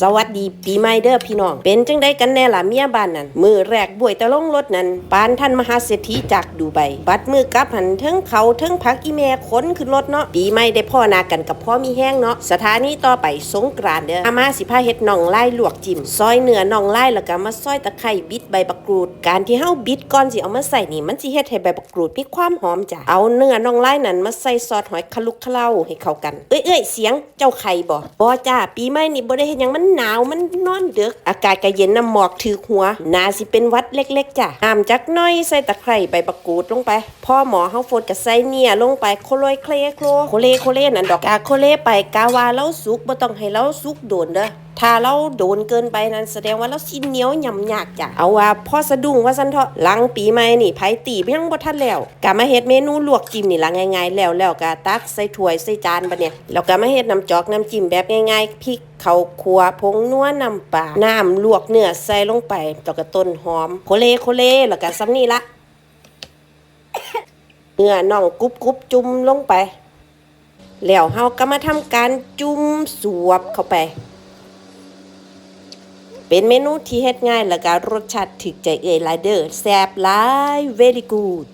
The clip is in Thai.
สวัสดีปีใหม่เด้อพี่น้อง เป็นจังได้กันแน่ล่ะเมียบ้านนั่นมือแรกบวยตะลงรถนั่นปานท่านมหาเศรษฐีจากดูไบบัดมือกับหันเทิงเขาเทิงพักอีแม่ขนขึ้นรถเนาะปีใหม่ได้พ่อนากันกับพ่อมีแห้งเนาะสถานีต่อไปสงกรานเด้ออามาสิพาเฮ็ดน่องไล่ลวกจิ้มซอยเนื้อน่องไล่แล้วก็มาซอยตะไคร้บิดใบบักกรูด การที่เฮาบิดก่อนสิเอามาใส่นี่มันสิเฮ็ดให้ใบบักกรูดมีความหอมจ้ะเอาเนื้อน่องไล่นั่นมาใส่ซอสหอยคลุกเคล้าให้เข้ากันเอ้ยเอ้ยเสียงเจ้าไข่บ่บ่จ้าปีใหม่นี่บ่ได้เฮ็ดยังมันหนาวมันนอนดึก อากาศก็เย็นน้ำหมอกถือหัวนาสิเป็นวัดเล็กๆจ้ะห้ามจักน้อยใส่ตะไคร่ใบบักกูดลงไป พ่อหมอเฮาโฟดก็ใส่เนี่ยลงไปโคโลยเคลโคลโคเลโคเลนั่นดอกกาโคเลไปกาวาเล้าสุกบ่ต้องให้เล้าสุกโดนเด้อ ถ้าเราโดนเกินไปนั้นแสดงว่าเราสิเหนียวหยำยากจ้ะเอาว่าพ่อสะดุ้งว่าซั่นเถาะหลังปีใหม่นี่ไผตีพียงบ่ทันแล้วก็มาเฮ็ดเมนูลวกจิ้มนี่ล่ะง่ายๆ แล้วแล้วก็ตักใส่ถ้วยใส่จานบัดเนี่ยแล้วก็มาเฮ็ดน้ำจอกน้ำจิ้มแบบง่ายๆพริกข้าวคั่วผงนัวน้ำปลาน้ำลวกเนื้อใส่ลงไปแล้วก็ต้นหอมโคเลโคเลแล้วก็ซ้ำนี่ละเนื้อน่องกรุบกรุบจุ่มลงไป แล้วเฮาก็มาทำการจุ่มสวบเข้าไป เป็นเมนูที่เฮ็ดง่ายแล้วก็รสชาติถึกใจเอ่ยหลายเด้อแซ่บหลาย very good